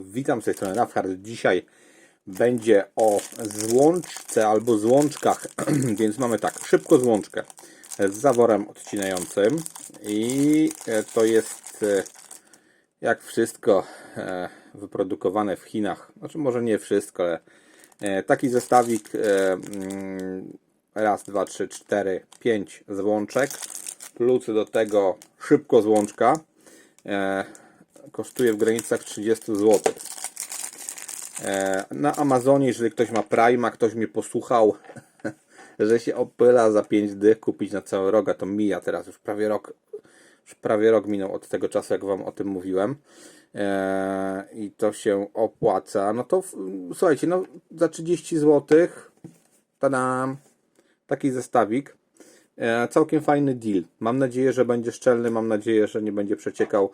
Witam z tej strony Rafhard. Dzisiaj będzie o złączce albo złączkach, więc mamy tak, szybko złączkę z zaworem odcinającym i e, to jest e, jak wszystko e, wyprodukowane w Chinach. Znaczy może nie wszystko, ale taki zestawik mm, raz, dwa, trzy, cztery, pięć złączek plus do tego szybko złączka kosztuje w granicach 30 zł. E, na Amazonie, jeżeli ktoś ma Prima, ktoś mnie posłuchał, że się opyla za 5 dych kupić na cały rok, a to mija teraz już prawie rok, już prawie rok minął od tego czasu, jak Wam o tym mówiłem. E, I to się opłaca. No to słuchajcie, no za 30 zł tadam, taki zestawik. E, Całkiem fajny deal. Mam nadzieję, że będzie szczelny, mam nadzieję, że nie będzie przeciekał.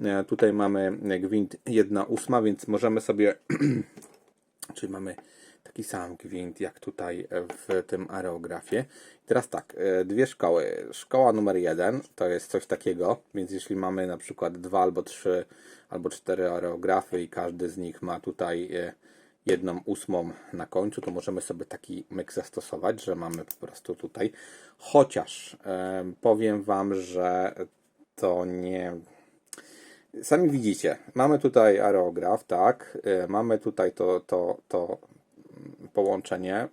E, Tutaj mamy gwint 1,8, więc możemy sobie, czyli mamy taki sam gwint jak tutaj w tym aerografie. Teraz tak, e, dwie szkoły. Szkoła numer jeden to jest coś takiego, więc jeśli mamy na przykład dwa albo trzy albo cztery aerografy i każdy z nich ma tutaj e, jedną ósmą na końcu, to możemy sobie taki myk zastosować, że mamy po prostu tutaj. Chociaż em, powiem Wam, że to nie. Sami widzicie, mamy tutaj aerograf, tak, e, mamy tutaj to, to, to połączenie.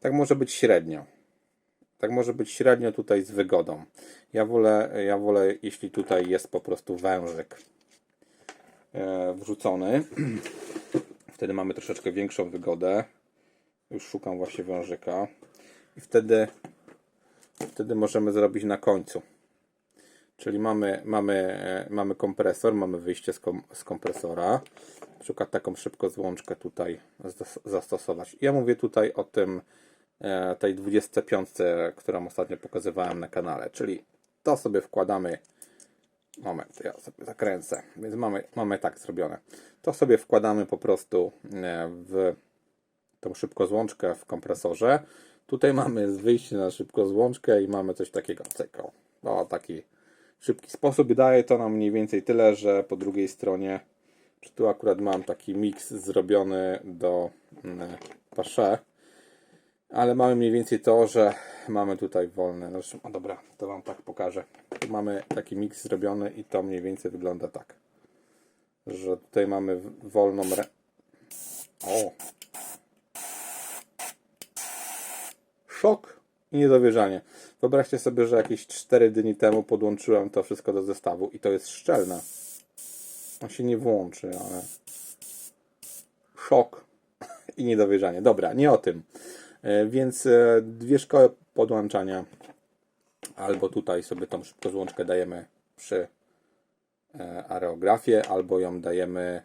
Tak może być średnio. Tak może być średnio tutaj z wygodą. Ja wolę, ja wolę jeśli tutaj jest po prostu wężyk e, wrzucony. Wtedy mamy troszeczkę większą wygodę. Już szukam właśnie wężyka. I wtedy, wtedy możemy zrobić na końcu. Czyli mamy, mamy, e, mamy kompresor, mamy wyjście z, kom, z kompresora. Przykład taką szybko złączkę tutaj zas- zastosować. Ja mówię tutaj o tym, e, tej 25, którą ostatnio pokazywałem na kanale. Czyli to sobie wkładamy Moment, ja sobie zakręcę. Więc mamy, mamy tak zrobione. To sobie wkładamy po prostu e, w tą szybkozłączkę w kompresorze. Tutaj mamy wyjście na szybkozłączkę i mamy coś takiego. Cyko. O, taki szybki sposób. Daje to nam mniej więcej tyle, że po drugiej stronie, czy tu akurat mam taki miks zrobiony do mm, pasze, ale mamy mniej więcej to, że mamy tutaj wolne. Zresztą, o dobra, to Wam tak pokażę. Tu mamy taki miks zrobiony i to mniej więcej wygląda tak. Że tutaj mamy wolną rę... O! Szok i niedowierzanie. Wyobraźcie sobie, że jakieś 4 dni temu podłączyłem to wszystko do zestawu i to jest szczelne. On się nie włączy, ale... Szok i niedowierzanie. Dobra, nie o tym. E, Więc e, dwie szkoły podłączania. Albo tutaj sobie tą szybkozłączkę dajemy przy e, aerografie, albo ją dajemy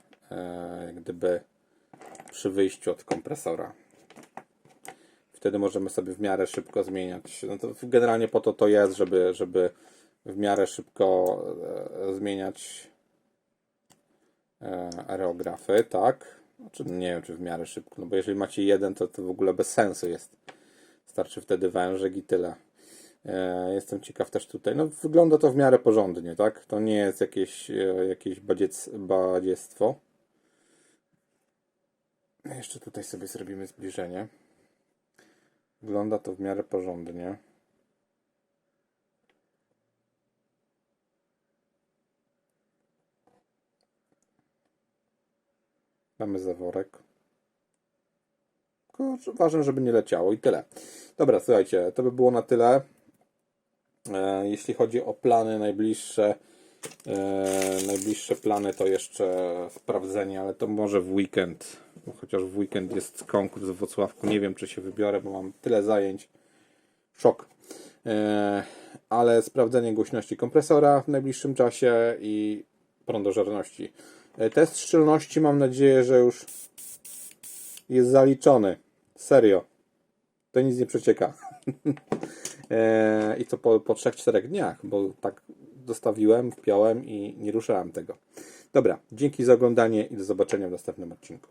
gdyby przy wyjściu od kompresora. Wtedy możemy sobie w miarę szybko zmieniać. No to generalnie po to to jest, żeby, żeby w miarę szybko zmieniać aerografy, tak? Znaczy, nie wiem, czy w miarę szybko, no bo jeżeli macie jeden, to to w ogóle bez sensu jest. Starczy wtedy wężyk i tyle. E, Jestem ciekaw też tutaj. No, wygląda to w miarę porządnie, tak? To nie jest jakieś, e, jakieś badziec, badziestwo. Jeszcze tutaj sobie zrobimy zbliżenie. Wygląda to w miarę porządnie. Mamy zaworek. Ważne, żeby nie leciało i tyle. Dobra, słuchajcie, to by było na tyle. E, jeśli chodzi o plany najbliższe, e, najbliższe plany to jeszcze sprawdzenie, ale to może w weekend. Chociaż w weekend jest konkurs w Wrocławku. Nie wiem, czy się wybiorę, bo mam tyle zajęć. Szok. E, ale sprawdzenie głośności kompresora w najbliższym czasie i prądożerności. E, test szczelności mam nadzieję, że już jest zaliczony. Serio. To nic nie przecieka. E, I to po, po 3-4 dniach, bo tak dostawiłem, wpiąłem i nie ruszałem tego. Dobra, dzięki za oglądanie i do zobaczenia w następnym odcinku.